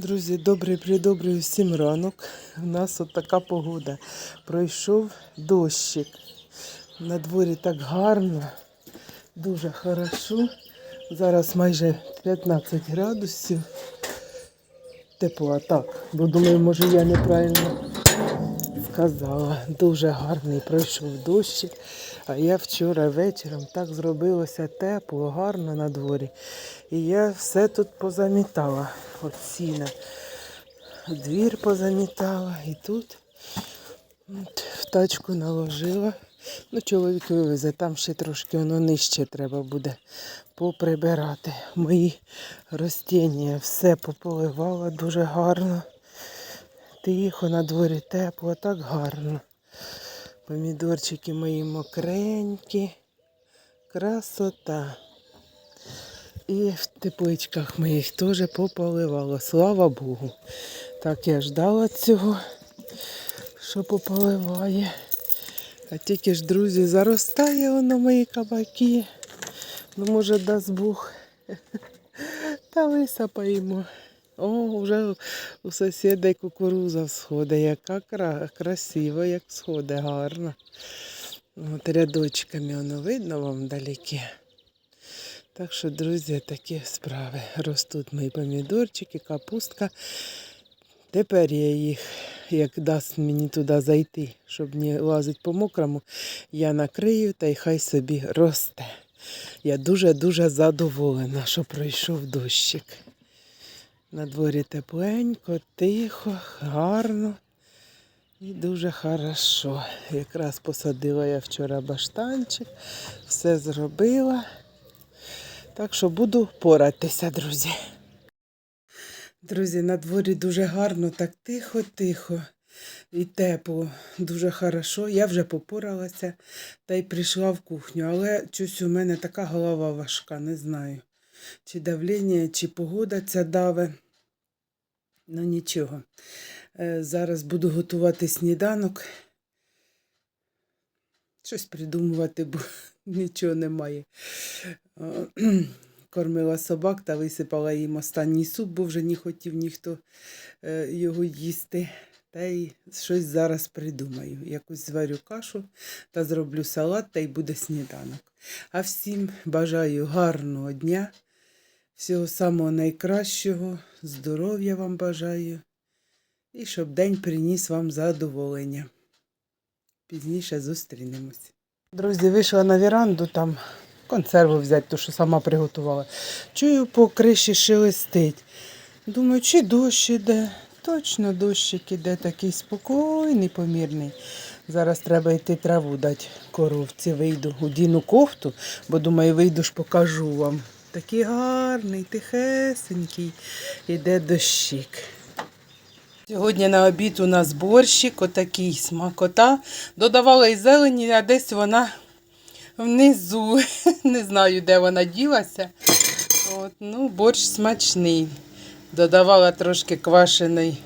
Друзі, добрий придобрий всім ранок. У нас от така погода. Пройшов дощик. На дворі так гарно, дуже хорошо. Зараз майже 15 градусів. Тепла, так. Бо думаю, може я неправильно сказала. Дуже гарний пройшов дощик. А я вчора вечором так зробилося тепло, гарно на дворі. І я все тут позамітала. От сіна. Двір позамітала і тут в тачку наложила. Ну, чоловік вивезе, там ще трошки воно нижче треба буде поприбирати. Мої ростіння все пополивала дуже гарно. Тихо, на дворі тепло, так гарно. Помідорчики мої мокренькі. Красота. І в тепличках моїх теж пополивало. Слава Богу. Так я ждала цього, що пополиває. А тільки ж, друзі, заростає воно мої кабаки. Ну, може, дасть Бог. Та висапаємо. О, вже у сусіда кукуруза всходить. Яка кра- красива, як сходить, гарно. От рядочками воно видно вам вдалеке. Так що, друзі, такі справи. Ростуть мої помідорчики, капустка. Тепер я їх, як дасть мені туди зайти, щоб не лазити по мокрому, я накрию та й хай собі росте. Я дуже-дуже задоволена, що пройшов дощик. На дворі тепленько, тихо, гарно і дуже хорошо. Якраз посадила я вчора баштанчик, все зробила. Так що буду поратися, друзі. Друзі, на дворі дуже гарно, так тихо-тихо і тепло, дуже хорошо. Я вже попоралася та й прийшла в кухню, але щось у мене така голова важка, не знаю. Чи давлення, чи погода ця даве. Ну нічого. Е, Зараз буду готувати сніданок. Щось придумувати, бо нічого немає. Кормила собак та висипала їм останній суп, бо вже не хотів ніхто е, його їсти. Та й щось зараз придумаю. Якусь зварю кашу та зроблю салат, та й буде сніданок. А всім бажаю гарного дня, всього самого найкращого, здоров'я вам бажаю і щоб день приніс вам задоволення. Пізніше зустрінемось. Друзі, вийшла на віранду там консерву взяти, ту, що сама приготувала. Чую, по криші шелестить. Думаю, чи дощ іде? Точно дощик іде такий спокійний, помірний. Зараз треба йти траву дати коровці. Вийду, одіну кофту, бо думаю, вийду ж покажу вам. Такий гарний, тихесенький, іде дощик. Сьогодні на обід у нас борщик, отакий смакота. Додавала і зелені, а десь вона внизу. Не знаю, де вона ділася. От, ну, борщ смачний. Додавала трошки квашеної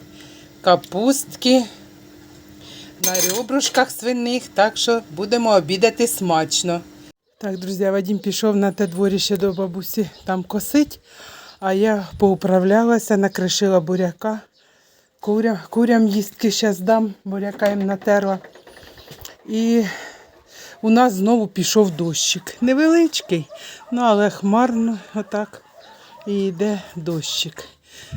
капустки на ребрушках свиних, так що будемо обідати смачно. Так, друзі, Вадим пішов на те дворіще до бабусі там косить, а я поуправлялася, накришила буряка. Курям, курям їстки зараз дам, буряка їм натерла. І у нас знову пішов дощик. Невеличкий, ну але хмарно отак. І йде дощик.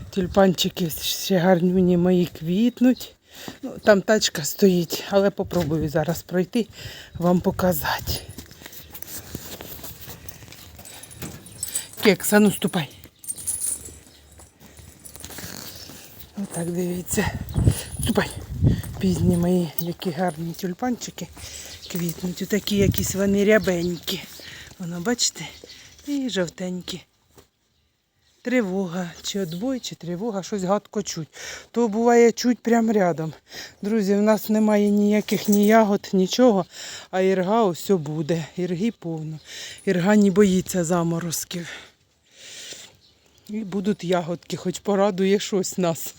Тюльпанчики ще гарнюні мої квітнуть. Ну, там тачка стоїть, але попробую зараз пройти, вам показати. Кекса, ну ступай. Отак дивіться. Ступай. Пізні мої, які гарні тюльпанчики квітнуть. Отакі якісь вони рябенькі. Воно, бачите? І жовтенькі. Тривога, чи отбой, чи тривога, щось гадко чуть. То буває чуть прямо рядом. Друзі, в нас немає ніяких ні ягод, нічого, а ірга ось буде. Ірги повно. Ірга не боїться заморозків. І будуть ягодки, хоч порадує щось нас.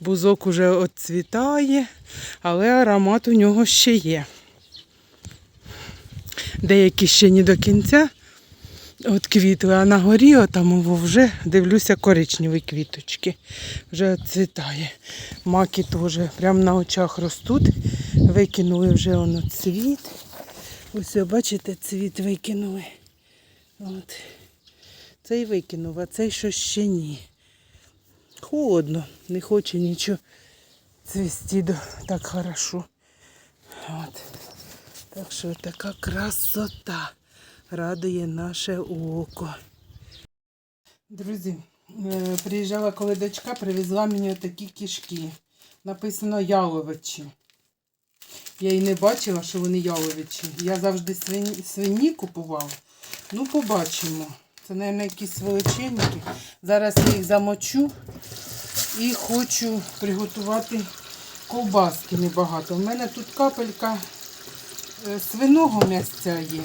Бузок уже отцвітає, але аромат у нього ще є. Деякі ще не до кінця, от квітли, а на горі отам вже дивлюся коричневі квіточки. Вже цвітає. Маки теж прямо на очах ростуть. Викинули вже воно цвіт. Ось, бачите, цвіт викинули. От. Цей викинув, а цей що ще ні. Холодно, не хоче нічого цвісти так хорошо. От. Так що така красота радує наше око. Друзі, е, приїжджала коли дочка, привезла мені такі кішки. Написано яловичі. Я і не бачила, що вони яловичі. Я завжди свині, свині купувала. Ну, побачимо. Це, мабуть, якісь величенькі. Зараз я їх замочу і хочу приготувати ковбаски небагато. У мене тут капелька е, свиного м'ясця є.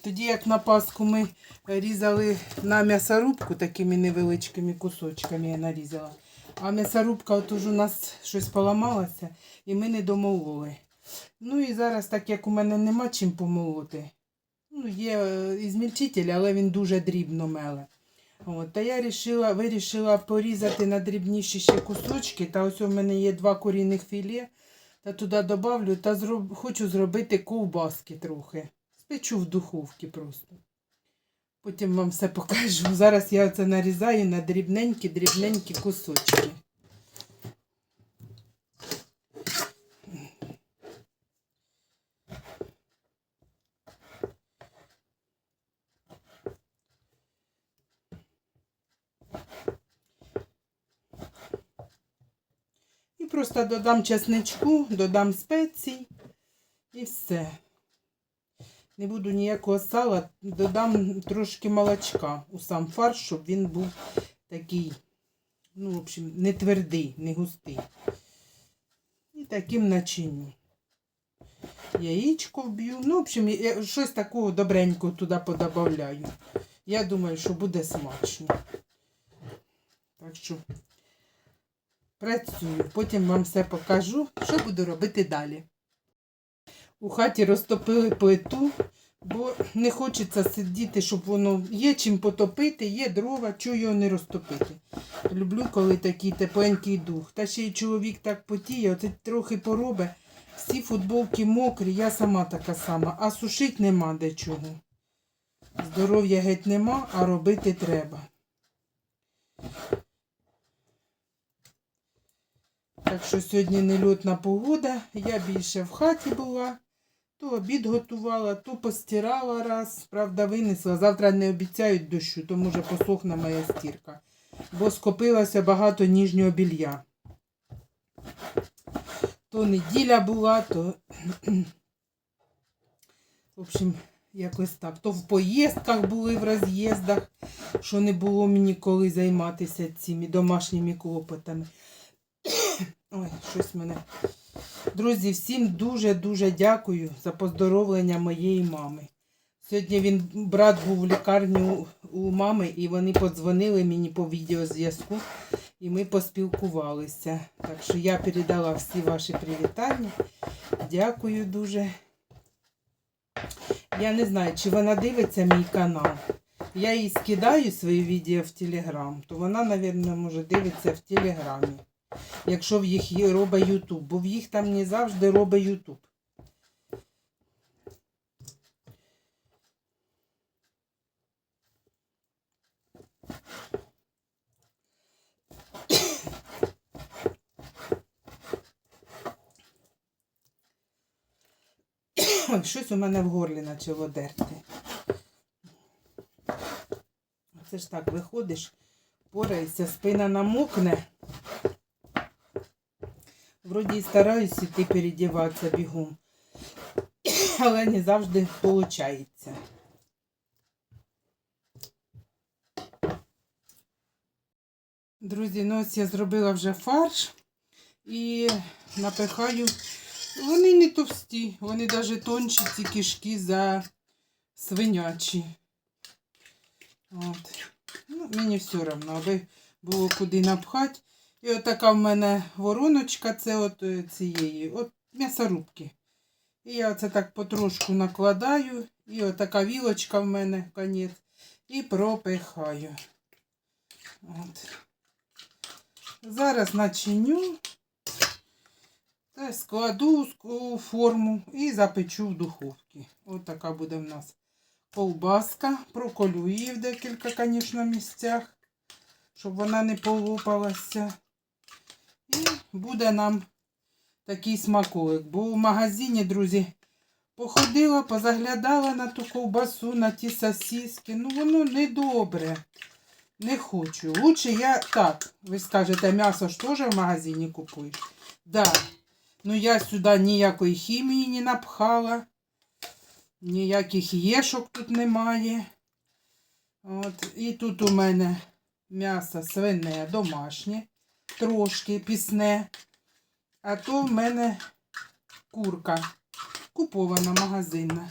Тоді, як на Пасху ми різали на м'ясорубку такими невеличкими кусочками я нарізала. А м'ясорубка от уже у нас щось поламалася і ми не домололи. Ну і зараз, так як у мене нема чим помолоти. Ну, є е, ізмільчитель, але він дуже дрібно меле. От, та я рішила, вирішила порізати на дрібніші ще кусочки. Та ось у мене є два корінних філе. Та туди добавлю та зроб... хочу зробити ковбаски трохи. Спечу в духовці просто. Потім вам все покажу. Зараз я це нарізаю на дрібненькі-дрібненькі кусочки. Просто додам чесничку, додам спецій і все. Не буду ніякого сала, додам трошки молочка у сам фарш, щоб він був такий, ну, в общем, не твердий, не густий. І таким начиню. Яєчко вб'ю. Ну, в общем, я щось такого добренького туди подобавляю. Я думаю, що буде смачно. Так що працюю. Потім вам все покажу, що буду робити далі. У хаті розтопили плиту, бо не хочеться сидіти, щоб воно є чим потопити, є дрова, чого його не розтопити. Люблю, коли такий тепленький дух. Та ще й чоловік так потіє, оце трохи поробе. Всі футболки мокрі, я сама така сама, а сушить нема де чого. Здоров'я геть нема, а робити треба. Так що сьогодні нельотна погода, я більше в хаті була, то обід готувала, то постирала раз, правда, винесла. Завтра не обіцяють дощу, то може посохне моя стірка. Бо скопилося багато ніжнього білья. То неділя була, то. В общем, якось так. То в поїздках були в роз'їздах, що не було мені коли займатися цими домашніми клопотами. Ой, щось мене. Друзі, всім дуже-дуже дякую за поздоровлення моєї мами. Сьогодні він, брат був в лікарні у, мами, і вони подзвонили мені по відеозв'язку, і ми поспілкувалися. Так що я передала всі ваші привітання. Дякую дуже. Я не знаю, чи вона дивиться мій канал. Я їй скидаю свої відео в Телеграм, то вона, мабуть, може дивиться в Телеграмі якщо в їх робить Ютуб, бо в їх там не завжди робить Ютуб. Щось у мене в горлі почало дерти. Це ж так виходиш, пораєшся, спина намокне. Вроді і стараюсь іти передіватися бігом. Але не завжди виходить. Друзі, ну ось я зробила вже фарш і напихаю. Вони не товсті, вони навіть тонші ці кишки за свинячі. От. Ну, мені все одно, аби було куди напхати. І от така в мене вороночка, це от е, цієї, от м'ясорубки. І я оце так потрошку накладаю. І отака вілочка в мене конець. І пропихаю. От. Зараз начиню та складу форму і запечу в духовці. Ось така буде в нас ковбаска. Проколю її в декілька, звісно, місцях, щоб вона не полопалася. Буде нам такий смаколик. Бо в магазині, друзі, походила, позаглядала на ту ковбасу, на ті сосиски. Ну, воно не добре. Не хочу. Лучше я так. Ви скажете, м'ясо ж теж в магазині купуєш? Да. Ну я сюди ніякої хімії не напхала. Ніяких єшок тут немає. От. І тут у мене м'ясо свине домашнє, трошки пісне. А то в мене курка купована магазинна.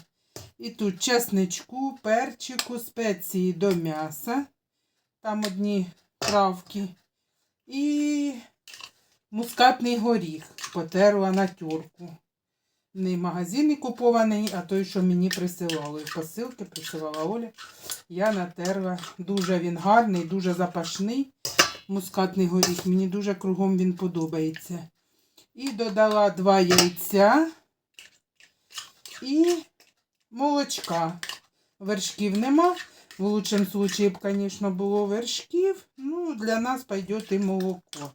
І тут чесничку, перчику, спеції до м'яса. Там одні травки. І мускатний горіх потерла на тюрку. Не магазинний купований, а той, що мені присилали. Посилки присилала Оля. Я натерла. Дуже він гарний, дуже запашний. Мускатний горіх. Мені дуже кругом він подобається. І додала два яйця і молочка. Вершків нема. В лучшем случае б, звісно, було вершків. Ну, для нас пойде і молоко.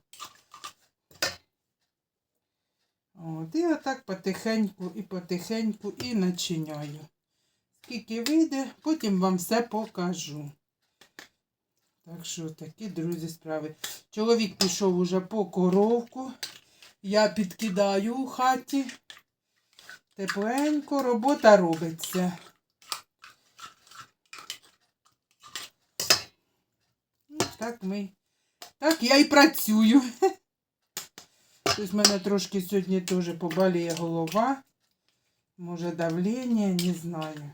От, і отак потихеньку і потихеньку і начиняю. Скільки вийде, потім вам все покажу. Так що такі, друзі, справи. Чоловік пішов уже по коровку. Я підкидаю у хаті. Тепленько, робота робиться. Ну, так ми. Так я і працюю. Тобто в мене трошки сьогодні теж побаліє голова. Може давлення, не знаю.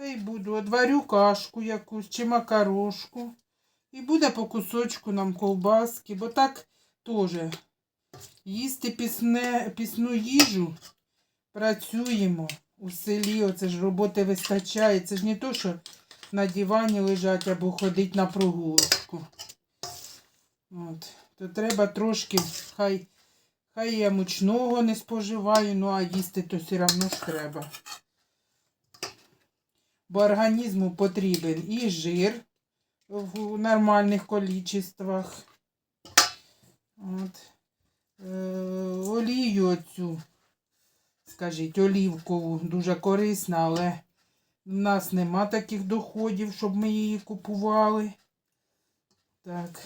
Та й буду. Одварю кашку якусь чи макарошку. І буде по кусочку нам ковбаски, бо так теж їсти пісне, пісну їжу. Працюємо у селі, оце ж роботи вистачає. Це ж не то, що на дивані лежать або ходить на прогулочку. От. То треба трошки, хай, хай я мучного не споживаю, ну а їсти то все одно ж треба. Бо організму потрібен і жир в нормальних количествах. От. Е, олію оцю, скажіть, олівкову, дуже корисна, але в нас нема таких доходів, щоб ми її купували. Так.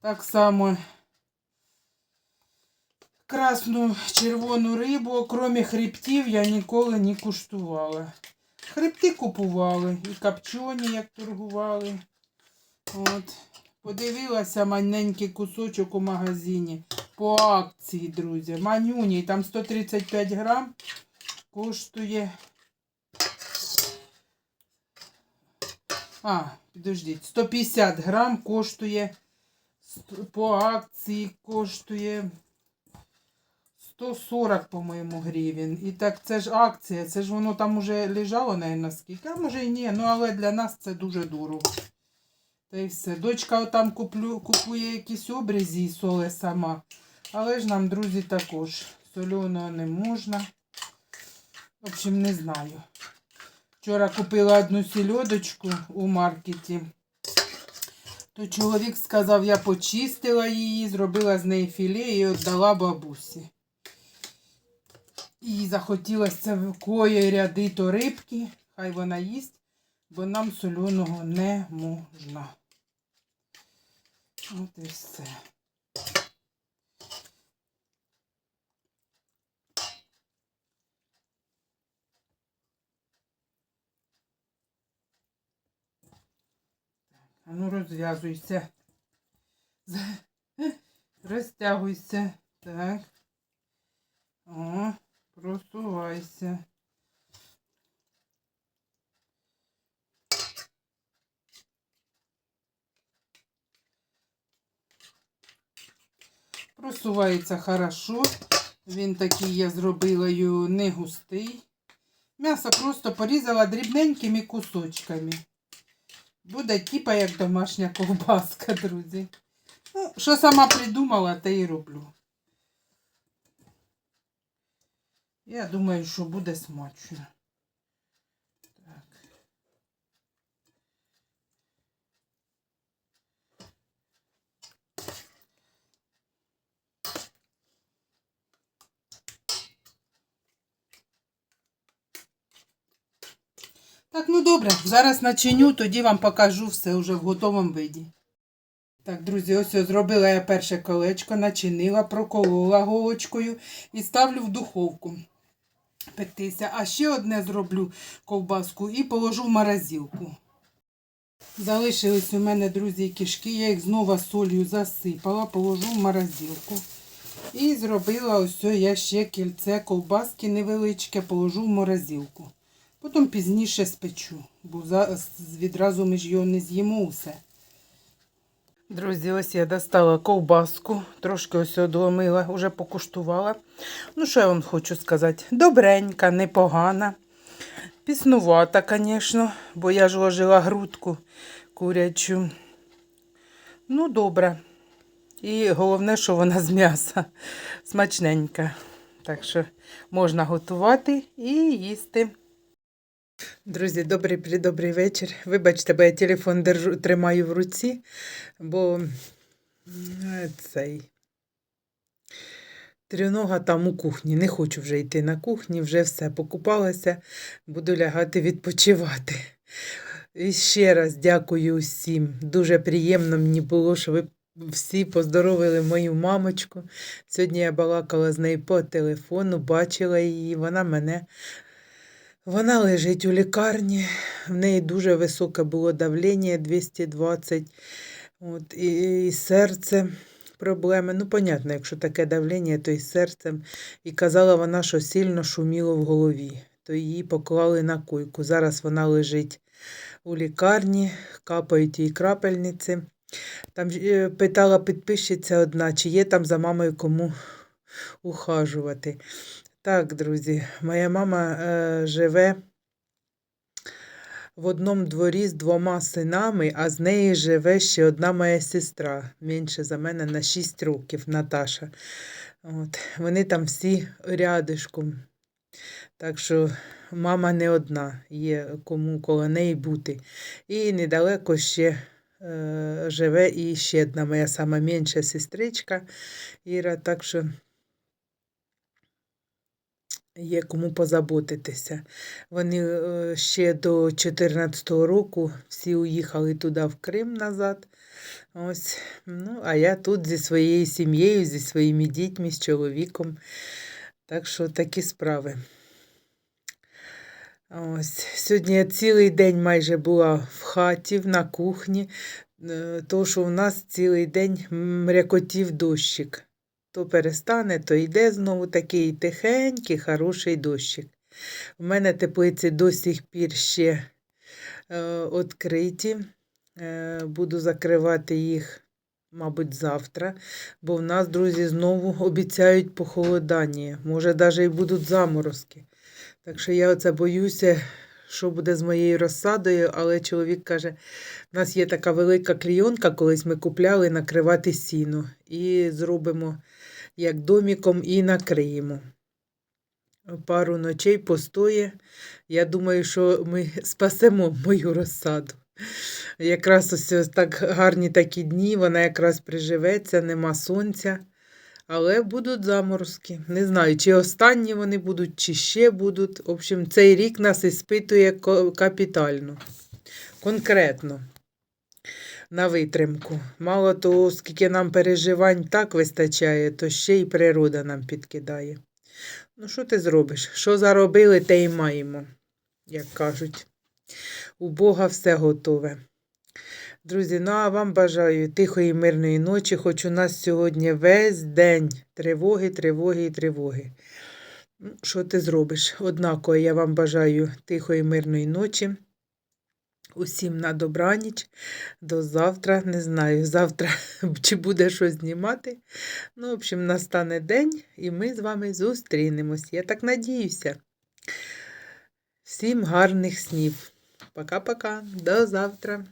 Так само красну червону рибу, окромі хребтів, я ніколи не куштувала. Хребти купували і копчені, як торгували. От. Подивилася маленький кусочок у магазині. По акції, друзі. Манюній, там 135 грам коштує. А, підождіть, 150 грам коштує по акції коштує 140, по-моєму, гривень. І так це ж акція, це ж воно там уже лежало, на скільки, а може і ні, ну але для нас це дуже дорого. Та й все. Дочка там куплю, купує якісь обрізі і соле сама. Але ж нам, друзі, також соленого не можна. В общем, не знаю. Вчора купила одну сільодочку у маркеті. То чоловік сказав, я почистила її, зробила з неї філе і віддала бабусі. І захотілося в кої ряди то рибки, хай вона їсть, бо нам соленого не можна. От і все. А ну розв'язуйся. Розтягуйся. Так. О, просувайся. Просувається хорошо. Він такий я зробила його не густий. М'ясо просто порізала дрібненькими кусочками. Буде типа як домашня ковбаска, друзі. Ну, що сама придумала, те і роблю. Я думаю, що буде смачно. Так. Так, ну добре, зараз начиню, тоді вам покажу все вже в готовому виді. Так, друзі, ось зробила я перше колечко, начинила, проколола голочкою і ставлю в духовку пектися. А ще одне зроблю ковбаску і положу в морозилку. Залишились у мене, друзі, кишки. Я їх знову солью засипала, положу в морозилку. І зробила ось я ще кільце ковбаски невеличке, положу в морозилку. Потім пізніше спечу, бо відразу ми ж його не з'їмо усе. Друзі, ось я достала ковбаску, трошки ось одломила, вже покуштувала. Ну, що я вам хочу сказати? Добренька, непогана. Піснувата, звісно, бо я ж ложила грудку курячу. Ну, добре. І головне, що вона з м'яса смачненька. Так що можна готувати і їсти. Друзі, добрий придобрий вечір. Вибачте, бо я телефон держу, тримаю в руці, бо цей тринога там у кухні. Не хочу вже йти на кухні, вже все покупалася, буду лягати відпочивати. І ще раз дякую усім. Дуже приємно мені було, що ви всі поздоровили мою мамочку. Сьогодні я балакала з нею по телефону, бачила її, вона мене. Вона лежить у лікарні, в неї дуже високе було давлення 220, от, і, і серце проблеми. Ну, понятно, якщо таке давлення, то і серцем. І казала вона, що сильно шуміло в голові, то її поклали на койку. Зараз вона лежить у лікарні, капають їй крапельниці. Там е, питала підписчиця одна, чи є там за мамою кому ухажувати. Так, друзі, моя мама е, живе в одному дворі з двома синами, а з неї живе ще одна моя сестра, менше за мене на 6 років, Наташа. От. Вони там всі рядишком. Так що мама не одна, є кому коло неї бути. І недалеко ще е, живе і ще одна моя сама менша сестричка Іра. Так що є кому позаботитися. Вони е, ще до 2014 року всі уїхали туди в Крим назад. Ось. Ну, а я тут зі своєю сім'єю, зі своїми дітьми, з чоловіком. Так що такі справи. Ось. Сьогодні я цілий день майже була в хаті, на кухні, е, тому що у нас цілий день мрякотів дощик. То перестане, то йде знову такий тихенький, хороший дощик. У мене теплиці до сих пір ще е, відкриті. Е, буду закривати їх, мабуть, завтра, бо в нас, друзі, знову обіцяють похолодання. Може, навіть і будуть заморозки. Так що я оце боюся, що буде з моєю розсадою, але чоловік каже, в нас є така велика клійонка, колись ми купляли накривати сіно. І зробимо як доміком і накриємо. Пару ночей постоє. Я думаю, що ми спасемо мою розсаду. Якраз ось так гарні такі дні, вона якраз приживеться, нема сонця. Але будуть заморозки. Не знаю, чи останні вони будуть, чи ще будуть. В общем, цей рік нас іспитує капітально, конкретно на витримку. Мало того, скільки нам переживань так вистачає, то ще й природа нам підкидає. Ну, що ти зробиш? Що заробили, те й маємо, як кажуть. У Бога все готове. Друзі, ну а вам бажаю тихої мирної ночі, хоч у нас сьогодні весь день тривоги, тривоги і тривоги. Ну, Що ти зробиш? Однаково я вам бажаю тихої мирної ночі. Усім на добраніч. До завтра. Не знаю, завтра чи буде що знімати. Ну, в общем, настане день, і ми з вами зустрінемось. Я так надіюся. Всім гарних снів. Пока-пока. До завтра.